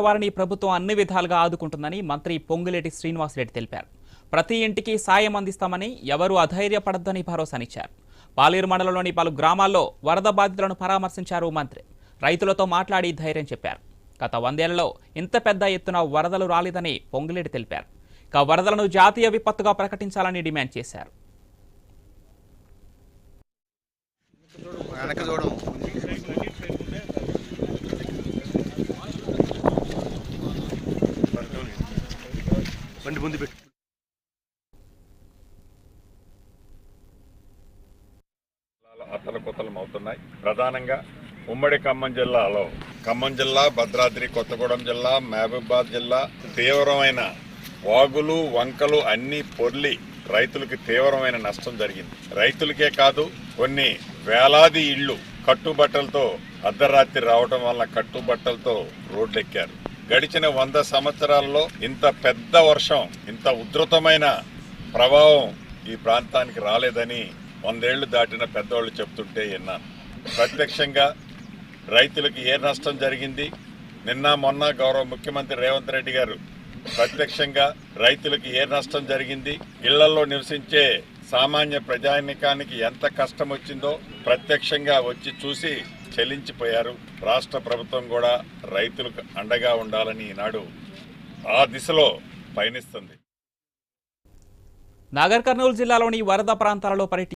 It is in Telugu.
వారిని ప్రభుత్వం అన్ని విధాలుగా ఆదుకుంటుందని మంత్రి పొంగులేటి శ్రీనివాసరెడ్డి తెలిపారు. ప్రతి ఇంటికి సాయం అందిస్తామని ఎవరూ అధైర్యపడద్దని భరోసానిచ్చారు. పాలేరు మండలంలోని పలు గ్రామాల్లో వరద బాధితులను పరామర్శించారు మంత్రి. రైతులతో మాట్లాడి ధైర్యం చెప్పారు. గత వందేళ్ళలో ఇంత పెద్ద ఎత్తున వరదలు రాలేదని పొంగులేటి తెలిపారు. ఇక వరదలను జాతీయ విపత్తుగా ప్రకటించాలని డిమాండ్ చేశారు. బండి ముందు పెట్టు. అతలకుతలం అవుతున్నాయి ప్రధానంగా ఉమ్మడి ఖమ్మం జిల్లాలో. ఖమ్మం జిల్లా భద్రాద్రి కొత్తగూడెం జిల్లా మహబూబాద్ జిల్లా తీవ్రమైన వాగులు వంకలు అన్ని పొర్లి రైతులకి తీవ్రమైన నష్టం జరిగింది. రైతులకే కాదు కొన్ని వేలాది ఇళ్ళు కట్టుబట్టలతో అర్ధరాత్రి రావడం వల్ల కట్టుబట్టలతో రోడ్లెక్కారు. గడిచిన వంద సంవత్సరాల్లో ఇంత పెద్ద వర్షం ఇంత ఉధృతమైన ప్రభావం ఈ ప్రాంతానికి రాలేదని వందేళ్ళు దాటిన పెద్దవాళ్ళు చెప్తుంటే విన్నాను. ప్రత్యక్షంగా రైతులకు ఏ నష్టం జరిగింది? నిన్న మొన్న గౌరవ ముఖ్యమంత్రి రేవంత్ రెడ్డి గారు ప్రత్యక్షంగా రైతులకు ఏ నష్టం జరిగింది? ఇళ్ళలో నివసించే సామాన్య ప్రజానికానికి ఎంత కష్టం వచ్చిందో ప్రత్యక్షంగా వచ్చి చూసి చెల్లించిపోయారు. రాష్ట్ర ప్రభుత్వం కూడా రైతులకు అండగా ఉండాలని ఈనాడు ఆ దిశలో పయనిస్తుంది. నాగర్ కర్నూలు జిల్లాలోని వరద ప్రాంతాలలో పర్యటి